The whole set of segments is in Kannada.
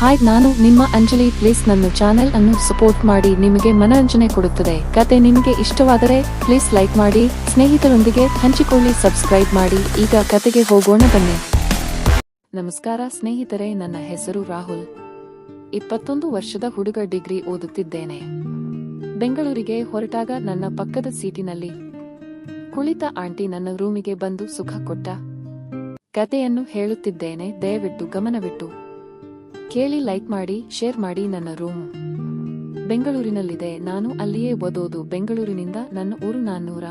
ಹಾಯ್ ನಾನು ನಿಮ್ಮ ಅಂಜಲಿ. ಪ್ಲೀಸ್ ನನ್ನ ಚಾನೆಲ್ ಅನ್ನು ಸಪೋರ್ಟ್ ಮಾಡಿ. ನಿಮಗೆ ಮನರಂಜನೆ ಕೊಡುತ್ತದೆ. ಕತೆ ನಿಮಗೆ ಇಷ್ಟವಾದರೆ ಪ್ಲೀಸ್ ಲೈಕ್ ಮಾಡಿ. ಸ್ನೇಹಿತರೊಂದಿಗೆ ಹಂಚಿಕೊಳ್ಳಿ ಸಬ್ಸ್ಕ್ರೈಬ್ ಮಾಡಿ. ಈಗ ಕತೆಗೆ ಹೋಗೋಣ, ಬನ್ನಿ. ನಮಸ್ಕಾರ ಸ್ನೇಹಿತರೆ, ನನ್ನ ಹೆಸರು ರಾಹುಲ್. ಇಪ್ಪತ್ತೊಂದು ವರ್ಷದ ಹುಡುಗ ಡಿಗ್ರಿ ಓದುತ್ತಿದ್ದೇನೆ. ಬೆಂಗಳೂರಿಗೆ ಹೊರಟಾಗ ನನ್ನ ಪಕ್ಕದ ಸೀಟಿನಲ್ಲಿ ಕುಳಿತ ಆಂಟಿ ನನ್ನ ರೂಮಿಗೆ ಬಂದು ಸುಖ ಕೊಟ್ಟ. ಕತೆಯನ್ನು ಹೇಳುತ್ತಿದ್ದೇನೆ, ದಯವಿಟ್ಟು ಗಮನವಿಟ್ಟು. ಕೇಳಿ ಲೈಕ್ ಮಾಡಿ, ಶೇರ್ ಮಾಡಿ ನನ್ನ ರೂಮ್. ಬೆಂಗಳೂರಿನಲ್ಲಿದೆ, ನಾನು ಅಲ್ಲಿಯೇ ಓದೋದು. ಬೆಂಗಳೂರಿನಿಂದ ನನ್ನ ಊರು ನಾನ್ನೂರ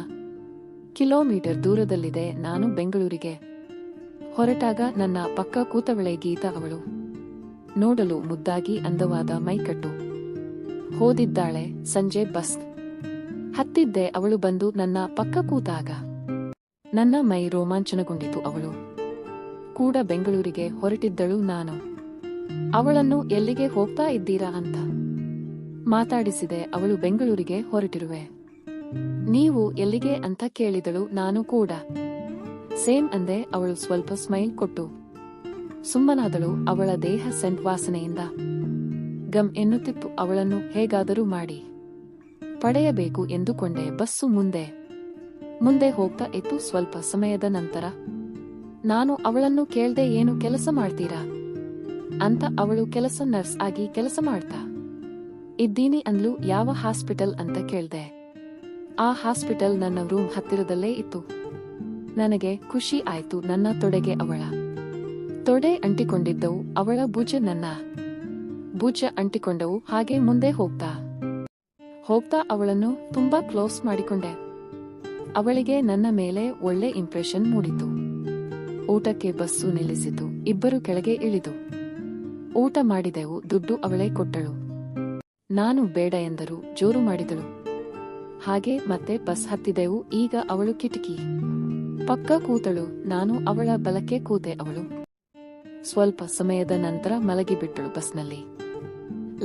ಕಿಲೋಮೀಟರ್ ದೂರದಲ್ಲಿದೆ, ನಾನು ಬೆಂಗಳೂರಿಗೆ ಹೊರಟಾಗ ನನ್ನ ಪಕ್ಕ ಕೂತವಳೆ ಗೀತಾ ಅವಳು. ನೋಡಲು ಮುದ್ದಾಗಿ ಅಂದವಾದ ಮೈಕಟ್ಟು. ಹೋದಿದ್ದಾಳೆ ಸಂಜೆ ಬಸ್. ಹತ್ತಿದ್ದೆ ಅವಳು ಬಂದು ನನ್ನ ಪಕ್ಕ ಕೂತಾಗ. ನನ್ನ ಮೈ ರೋಮಾಂಚನಗೊಂಡಿತು ಅವಳು. ಕೂಡ ಬೆಂಗಳೂರಿಗೆ ಹೊರಟಿದ್ದಳು ನಾನು. ಅವಳನ್ನು ಎಲ್ಲಿಗೆ ಹೋಗ್ತಾ ಇದ್ದೀರಾ ಅಂತ. ಮಾತಾಡಿಸಿದೆ ಅವಳು ಬೆಂಗಳೂರಿಗೆ ಹೊರಟಿರುವೆ. ನೀವು ಎಲ್ಲಿಗೆ ಅಂತ ಕೇಳಿದಳು ನಾನು ಕೂಡ. ಸೇಮ್ ಅಂದೆ ಅವಳು ಸ್ವಲ್ಪ ಸ್ಮೈಲ್ ಕೊಟ್ಟು. ಸುಮ್ಮನಾದಳು ಅವಳ ದೇಹ ಸೆಂಟ್ ವಾಸನೆಯಿಂದ. ಗಮ್ ಎನ್ನುತ್ತಿತ್ತು ಅವಳನ್ನು ಹೇಗಾದರೂ ಮಾಡಿ. ಪಡೆಯಬೇಕು ಎಂದುಕೊಂಡೆ ಬಸ್ಸು ಮುಂದೆ. ಮುಂದೆ ಹೋಗ್ತಾ ಇತ್ತು ಸ್ವಲ್ಪ ಸಮಯದ ನಂತರ. ನಾನು ಅವಳನ್ನು ಕೇಳ್ದೆ ಏನು ಕೆಲಸ ಮಾಡ್ತೀರಾ? ಅಂತ ಅವಳು ಕೆಲಸ ನರ್ಸ್ ಆಗಿ ಕೆಲಸ ಮಾಡ್ತಾ. ಇದ್ದೀನಿ ಅಂದ್ಲು ಯಾವ ಹಾಸ್ಪಿಟಲ್ ಅಂತ ಕೇಳ್ದೆ. ಆ ಹಾಸ್ಪಿಟಲ್ ನನ್ನ ರೂಮ್ ಹತ್ತಿರದಲ್ಲೇ ಇತ್ತು. ನನಗೆ ಖುಷಿ ಆಯ್ತು ನನ್ನ ತೊಡೆಗೆ ಅವಳ. ತೊಡೆ ಅಂಟಿಕೊಂಡಿದ್ದವು ಅವಳ ಭುಜ ನನ್ನ. ಭುಜ ಅಂಟಿಕೊಂಡವು ಹಾಗೆ ಮುಂದೆ ಹೋಗ್ತಾ. ಹೋಗ್ತಾ ಅವಳನ್ನು ತುಂಬಾ ಕ್ಲೋಸ್ ಮಾಡಿಕೊಂಡೆ. ಅವಳಿಗೆ ನನ್ನ ಮೇಲೆ ಒಳ್ಳೆ ಇಂಪ್ರೆಷನ್ ಮೂಡಿತು. ಊಟಕ್ಕೆ ಬಸ್ಸು ನಿಲ್ಲಿಸಿತು. ಇಬ್ಬರು ಕೆಳಗೆ ಇಳಿದು. ಊಟ ಮಾಡಿದೆವು, ದುಡ್ಡು ಅವಳೇ ಕೊಟ್ಟಳು. ನಾನು ಬೇಡ ಎಂದರು, ಜೋರು ಮಾಡಿದಳು. ಹಾಗೆ ಮತ್ತೆ ಬಸ್ ಹತ್ತಿದೆವು, ಈಗ ಅವಳು ಕಿಟಕಿ. ಪಕ್ಕ ಕೂತಳು, ನಾನು ಅವಳ ಬಲಕ್ಕೆ ಕೂತೆ ಅವಳು. ಸ್ವಲ್ಪ ಸಮಯದ ನಂತರ ಮಲಗಿಬಿಟ್ಟಳು ಬಸ್ನಲ್ಲಿ.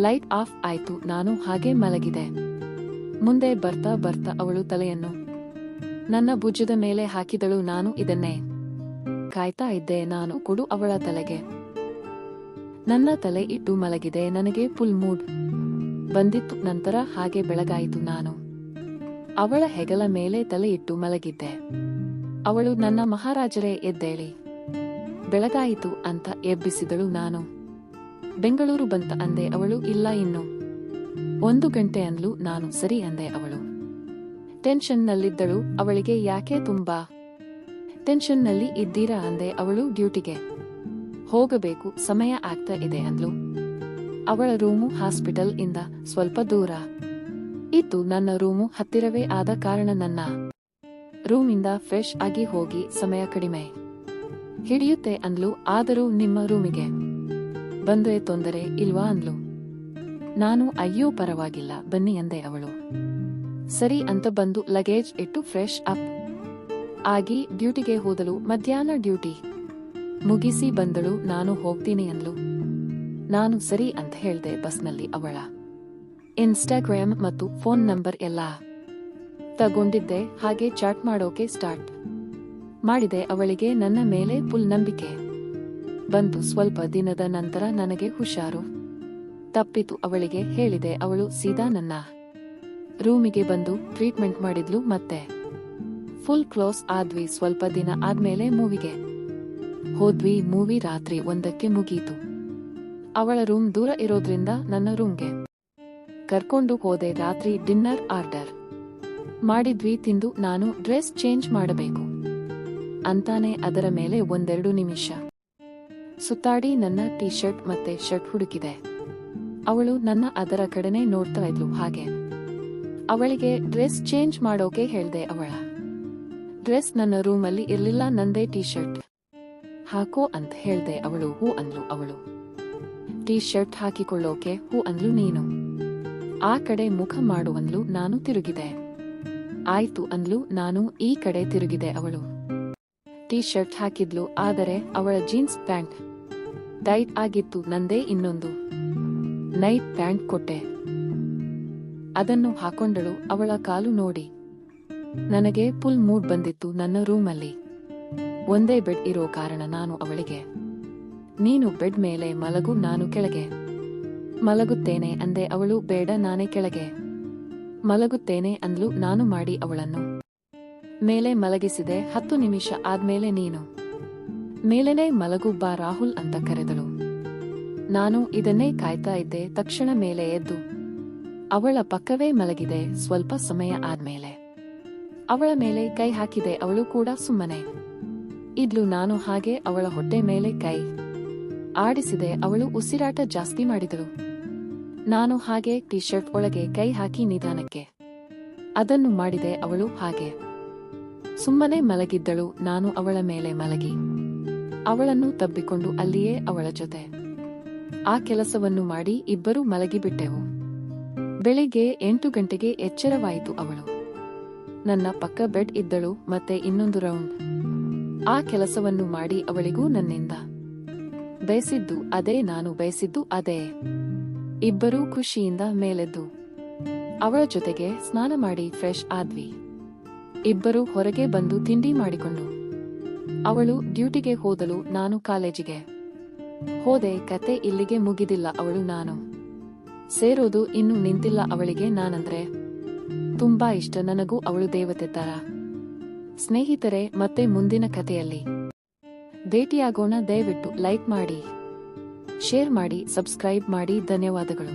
ಲೈಟ್ ಆಫ್ ಆಯ್ತು, ನಾನು ಹಾಗೆ ಮಲಗಿದೆ. ಮುಂದೆ ಬರ್ತಾ ಬರ್ತಾ ಅವಳು ತಲೆಯನ್ನು. ನನ್ನ ಭುಜದ ಮೇಲೆ ಹಾಕಿದಳು, ನಾನು ಇದನ್ನೇ. ಕಾಯ್ತಾ ಇದ್ದೆ, ನಾನು ಕೊಡು ಅವಳ ತಲೆಗೆ. ನನ್ನ ತಲೆ ಇಟ್ಟು ಮಲಗಿದೆ, ನನಗೆ ಫುಲ್ ಮೂಡ್. ಬಂದಿತ್ತು, ನಂತರ ಹಾಗೆ ಬೆಳಗಾಯಿತು ನಾನು. ಅವಳ ಹೆಗಲ ಮೇಲೆ ತಲೆ ಇಟ್ಟು ಮಲಗಿದ್ದೆ. ಅವಳು, ನನ್ನ ಮಹಾರಾಜರೇ, ಎದ್ದೇಳಿ. ಬೆಳಗಾಯಿತು ಅಂತ ಎಬ್ಬಿಸಿದಳು ನಾನು. ಬೆಂಗಳೂರು ಬಂತ ಅಂದೆ ಅವಳು, ಇಲ್ಲ ಇನ್ನು. ಒಂದು ಗಂಟೆ ಅಂದ್ಲು ನಾನು, ಸರಿ ಅಂದೆ ಅವಳು. ಟೆನ್ಷನ್ನಲ್ಲಿದ್ದಳು, ಅವಳಿಗೆ ಯಾಕೆ ತುಂಬಾ? ಟೆನ್ಷನ್ನಲ್ಲಿ ಇದ್ದೀರಾ ಅಂದೆ ಅವಳು ಡ್ಯೂಟಿಗೆ. ಹೋಗಬೇಕು, ಸಮಯ ಆಗ್ತಾ ಇದೆ ಅಂದ್ಲು. ಅವಳ ರೂಮು ಹಾಸ್ಪಿಟಲ್ ಇಂದ ಸ್ವಲ್ಪ ದೂರ. ಇತ್ತು ನನ್ನ ರೂಮು ಹತ್ತಿರವೇ ಆದ ಕಾರಣ ನನ್ನ ರೂಮಿಂದ ಫ್ರೆಶ್ ಆಗಿ ಹೋಗಿ ಸಮಯ ಕಡಿಮೆ. ಹಿಡಿಯುತ್ತೆ ಅಂದ್ಲು, ಆದರೂ ನಿಮ್ಮ ರೂಮಿಗೆ. ಬಂದ್ರೆ ತೊಂದರೆ ಇಲ್ವಾ ಅಂದ್ಲು. ನಾನು, ಅಯ್ಯೋ ಪರವಾಗಿಲ್ಲ, ಬನ್ನಿ ಅಂದೆ ಅವಳು. ಸರಿ ಅಂತ ಬಂದು ಲಗೇಜ್ ಇಟ್ಟು ಫ್ರೆಶ್ ಅಪ್ ಆಗಿ ಡ್ಯೂಟಿಗೆ ಹೋದಲು ಮಧ್ಯಾಹ್ನ ಡ್ಯೂಟಿ. ಮುಗಿಸಿ ಬಂದಳು, ನಾನು ಹೋಗ್ತೀನಿ ಅಂದ್ಲು. ನಾನು ಸರಿ ಅಂತ ಹೇಳ್ದೆ ಬಸ್ನಲ್ಲಿ ಅವಳ. ಇನ್ಸ್ಟಾಗ್ರಾಮ್ ಮತ್ತು ಫೋನ್ ನಂಬರ್ ಎಲ್ಲ ತಗೊಂಡಿದ್ದೆ, ಹಾಗೆ ಚಾಟ್ ಮಾಡೋಕೆ ಸ್ಟಾರ್ಟ್ ಮಾಡಿದೆ. ಅವಳಿಗೆ ನನ್ನ ಮೇಲೆ ಫುಲ್ ನಂಬಿಕೆ ಬಂತು. ಸ್ವಲ್ಪ ದಿನದ ನಂತರ ನನಗೆ ಹುಷಾರು ತಪ್ಪಿತು ಅವಳಿಗೆ. ಹೇಳಿದೆ, ಅವಳು ಸೀದಾ ನನ್ನ ರೂಮಿಗೆ ಬಂದು ಟ್ರೀಟ್ಮೆಂಟ್ ಮಾಡಿದ್ಲು ಮತ್ತೆ ಫುಲ್ ಕ್ಲೋಸ್ ಆದ್ವಿ. ಸ್ವಲ್ಪ ದಿನ ಆದ್ಮೇಲೆ ಮೂವಿಗೆ ಹೋದ್ವಿ, ಮೂವಿ ರಾತ್ರಿ ಒಂದಕ್ಕೆ ಮುಗೀತು. ಅವಳ ರೂಮ್ ದೂರ ಇರೋದ್ರಿಂದ ನನ್ನ ರೂಮ್ಗೆ ಕರ್ಕೊಂಡು ಹೋದೆ ರಾತ್ರಿ ಡಿನ್ನರ್, ಆರ್ಡರ್ ಮಾಡಿದ್ವಿ, ತಿಂದು ನಾನು ಡ್ರೆಸ್ ಚೇಂಜ್ ಮಾಡಬೇಕು ಅಂತಾನೆ ಅದರ ಮೇಲೆ ಒಂದೆರಡು ನಿಮಿಷ ಸುತ್ತಾಡಿ ನನ್ನ ಟೀ ಶರ್ಟ್ ಮತ್ತೆ ಶರ್ಟ್ ಹುಡುಕಿದೆ. ಅವಳು ನನ್ನ ಅದರ ಕಡೆನೆ ನೋಡ್ತಾ ಇದ್ಲು, ಹಾಗೆ ಅವಳಿಗೆ ಡ್ರೆಸ್ ಚೇಂಜ್ ಮಾಡೋಕೆ ಹೇಳ್ದೆ ಅವಳ. ಡ್ರೆಸ್ ನನ್ನ ರೂಮಲ್ಲಿ ಇರ್ಲಿಲ್ಲ, ನಂದೇ ಟೀ ಶರ್ಟ್ ಹಾಕೋ ಅಂತ ಹೇಳ್ದೆ ಅವಳು, ಹೂ ಅಂದ್ಲು ಅವಳು. ಟೀ ಶರ್ಟ್ ಹಾಕಿಕೊಳ್ಳೋಕೆ, ಹೂ ಅಂದ್ಲು ನೀನು. ಆ ಕಡೆ ಮುಖ ಮಾಡುವಂದ್ಲು ನಾನು ತಿರುಗಿದೆ. ಆಯ್ತು ಅಂದ್ಲು, ನಾನು ಈ ಕಡೆ ತಿರುಗಿದೆ ಅವಳು. ಟೀ ಶರ್ಟ್ ಹಾಕಿದ್ಲು, ಆದರೆ ಅವಳ ಜೀನ್ಸ್ ಪ್ಯಾಂಟ್ ಟೈಟ್ ಆಗಿತ್ತು, ನಂದೇ ಇನ್ನೊಂದು ನೈಟ್ ಪ್ಯಾಂಟ್ ಕೊಟ್ಟೆ. ಅದನ್ನು ಹಾಕೊಂಡಳು ಅವಳ ಕಾಲು ನೋಡಿ. ನನಗೆ ಪುಲ್ ಮೂಡ್ ಬಂದಿತ್ತು ನನ್ನ ರೂಮಲ್ಲಿ. ಒಂದೇ ಬೆಡ್ ಇರೋ ಕಾರಣ ನಾನು ಅವಳಿಗೆ, ನೀನು ಬೆಡ್ ಮೇಲೆ ಮಲಗು, ನಾನು ಕೆಳಗೆ. ಮಲಗುತ್ತೇನೆ ಅಂದೆ ಅವಳು, ಬೇಡ, ನಾನೇ ಕೆಳಗೆ. ಮಲಗುತ್ತೇನೆ ಅಂದ್ಲು, ನಾನು ಮಾಡಿ ಅವಳನ್ನು. ಮೇಲೆ ಮಲಗಿಸಿದೆ, ಹತ್ತು ನಿಮಿಷ ಆದ್ಮೇಲೆ ನೀನು. ಮೇಲೆನೇ ಮಲಗು ಬಾ, ರಾಹುಲ್ ಅಂತ ಕರೆದಳು. ನಾನು ಇದನ್ನೇ ಕಾಯ್ತಾ ಇದ್ದೆ, ತಕ್ಷಣ ಮೇಲೆ ಎದ್ದು. ಅವಳ ಪಕ್ಕವೇ ಮಲಗಿದೆ, ಸ್ವಲ್ಪ ಸಮಯ ಆದ್ಮೇಲೆ. ಅವಳ ಮೇಲೆ ಕೈ ಹಾಕಿದೆ, ಅವಳು ಕೂಡ ಸುಮ್ಮನೆ. ಇದ್ಲು ನಾನು ಹಾಗೆ ಅವಳ ಹೊಟ್ಟೆ ಮೇಲೆ ಕೈ. ಆಡಿಸಿದೆ ಅವಳು ಉಸಿರಾಟ ಜಾಸ್ತಿ ಮಾಡಿದಳು. ನಾನು ಹಾಗೆ ಟಿ ಶರ್ಟ್ ಒಳಗೆ ಕೈ ಹಾಕಿ ನಿಧಾನಕ್ಕೆ. ಅದನ್ನು ಮಾಡಿದೆ ಅವಳು ಹಾಗೆ. ಸುಮ್ಮನೆ ಮಲಗಿದ್ದಳು ನಾನು ಅವಳ ಮೇಲೆ ಮಲಗಿ. ಅವಳನ್ನು ತಬ್ಬಿಕೊಂಡು ಅಲ್ಲಿಯೇ ಅವಳ ಜೊತೆ. ಆ ಕೆಲಸವನ್ನು ಮಾಡಿ ಇಬ್ಬರೂ ಮಲಗಿಬಿಟ್ಟೆವು. ಬೆಳಿಗ್ಗೆ ಎಂಟು ಗಂಟೆಗೆ ಎಚ್ಚರವಾಯಿತು ಅವಳು. ನನ್ನ ಪಕ್ಕ ಬೆಡ್ ಇದ್ದಳು ಮತ್ತೆ ಇನ್ನೊಂದು ರೌಂಡ್. ಆ ಕೆಲಸವನ್ನು ಮಾಡಿ ಅವಳಿಗೂ ನನ್ನಿಂದ. ಬಯಸಿದ್ದು ಅದೇ, ನಾನು ಬಯಸಿದ್ದು ಅದೇ. ಇಬ್ಬರೂ ಖುಷಿಯಿಂದ ಮೇಲೆದ್ದು. ಅವಳ ಜೊತೆಗೆ ಸ್ನಾನ ಮಾಡಿ ಫ್ರೆಶ್ ಆದ್ವಿ. ಇಬ್ಬರು ಹೊರಗೆ ಬಂದು ತಿಂಡಿ ಮಾಡಿಕೊಂಡು. ಅವಳು ಡ್ಯೂಟಿಗೆ ಹೋದಲು ನಾನು ಕಾಲೇಜಿಗೆ. ಹೋದೆ, ಕತೆ ಇಲ್ಲಿಗೆ ಮುಗಿದಿಲ್ಲ ಅವಳು ನಾನು. ಸೇರೋದು ಇನ್ನು ನಿಂತಿಲ್ಲ ಅವಳಿಗೆ ನಾನಂದ್ರೆ. ತುಂಬಾ ಇಷ್ಟ ನನಗೂ ಅವಳು ದೇವತೆ ತರ ಸ್ನೇಹಿತರೆ ಮತ್ತೆ ಮುಂದಿನ ಕಥೆಯಲ್ಲಿ. ಭೇಟಿಯಾಗೋಣ ದಯವಿಟ್ಟು ಲೈಕ್ ಮಾಡಿ ಶೇರ್ ಮಾಡಿ ಸಬ್ಸ್ಕ್ರೈಬ್ ಮಾಡಿ ಧನ್ಯವಾದಗಳು.